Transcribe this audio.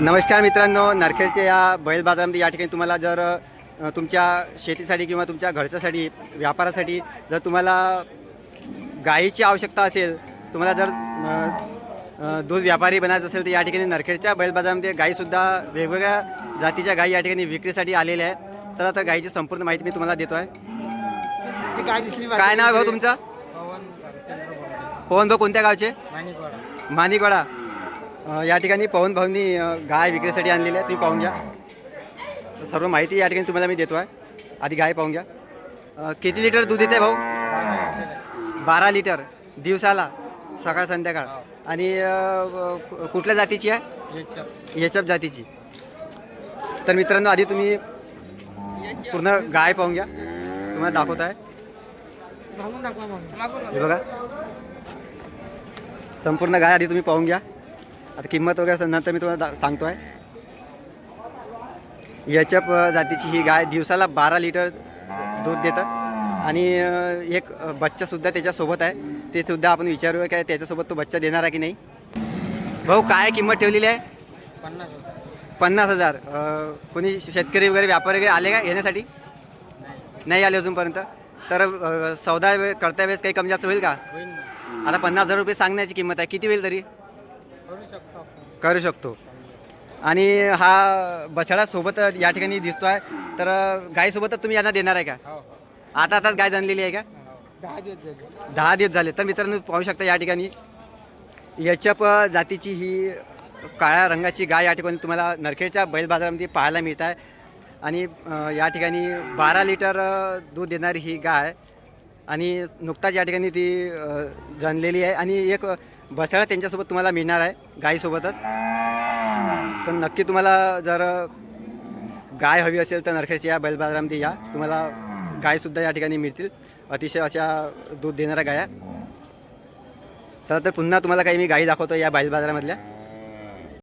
नमस्कार मित्रांनो नरखेडच्या या बैल बाजारामध्ये या ठिकाणी तुम्हाला जर तुमच्या शेतीसाठी किंवा तुमच्या घरच्यासाठी व्यापारासाठी जर तुम्हाला गायीची आवश्यकता असेल तुम्हाला जर दूध व्यापारी बनायचं असेल तर या ठिकाणी नरखेडच्या बैल बाजारामध्ये गायीसुद्धा वेगवेगळ्या जातीच्या गायी या ठिकाणी विक्रीसाठी आलेल्या आहेत. चला तर गायीची संपूर्ण माहिती मी तुम्हाला देतो आहे काय नाव आहे भाऊ तुमचं? पवन भाऊ कोणत्या गावचे. मानिकवाडा या ठिकाणी पवन भाऊंनी गाय विक्रीसाठी आणलेली आहे. तुम्ही पाहून घ्या. सर्व माहिती या ठिकाणी तुम्हाला मी देतो आहे. आधी गाय पाहून घ्या. किती लिटर दूध येते भाऊ? बारा लिटर. दिवसाला. सकाळ संध्याकाळ. आणि कुठल्या जातीची आहे? याच्यात. एचप जातीची. तर मित्रांनो आधी तुम्ही पूर्ण गाय पाहून घ्या. तुम्हाला दाखवत आहे. हे बघा. संपूर्ण गाय आधी तुम्ही पाहून घ्या. आता किंमत वगैरे नंतर मी तुम्हाला सांगतो आहे याच्या प- जातीची ही गाय दिवसाला बारा लिटर दूध देतं. आणि एक बच्चासुद्धा त्याच्यासोबत आहे. ते सुद्धा आपण विचारूया काय त्याच्यासोबत तो बच्चा देणार आहे की नाही. भाऊ काय किंमत ठेवलेली आहे? पन्नास हजार. पन्नास हजार कोणी शेतकरी वगैरे व्यापारी वगैरे आले का येण्यासाठी? नाही. आले अजूनपर्यंत. तर सौदा करता वेळेस काही कमी जास्त होईल का. आता पन्नास हजार रुपये सांगण्याची किंमत आहे. किती होईल तरी? करू शकतो आपण. करू शकतो आणि हा बछडा सोबत या ठिकाणी दिसतोय तर गायीसोबतच तुम्ही यांना देणार आहे का हो, हो. आता आताच गाय जनलेली आहे का हो. दहा दिवस झाले. दहा दिवस झाले तर मित्रांनो पाहू शकता या ठिकाणी यचप जातीची ही काळ्या रंगाची गाय या ठिकाणी तुम्हाला नरखेडच्या बैल बाजारामध्ये पाहायला मिळत आहे आणि या ठिकाणी बारा लिटर दूध देणारी ही गाय आणि नुकताच या ठिकाणी ती अं, जनलेली आहे आणि एक बसायला त्यांच्यासोबत तुम्हाला मिळणार आहे गायीसोबतच तर नक्की तुम्हाला जर गाय हवी असेल तर नरखेडच्या या बैल बाजारामध्ये या. तुम्हाला गायसुद्धा या ठिकाणी मिळतील. अतिशय अशा दूध देणाऱ्या गाया. चला तर पुन्हा तुम्हाला काही मी गायी दाखवतो या बैल बाजारामधल्या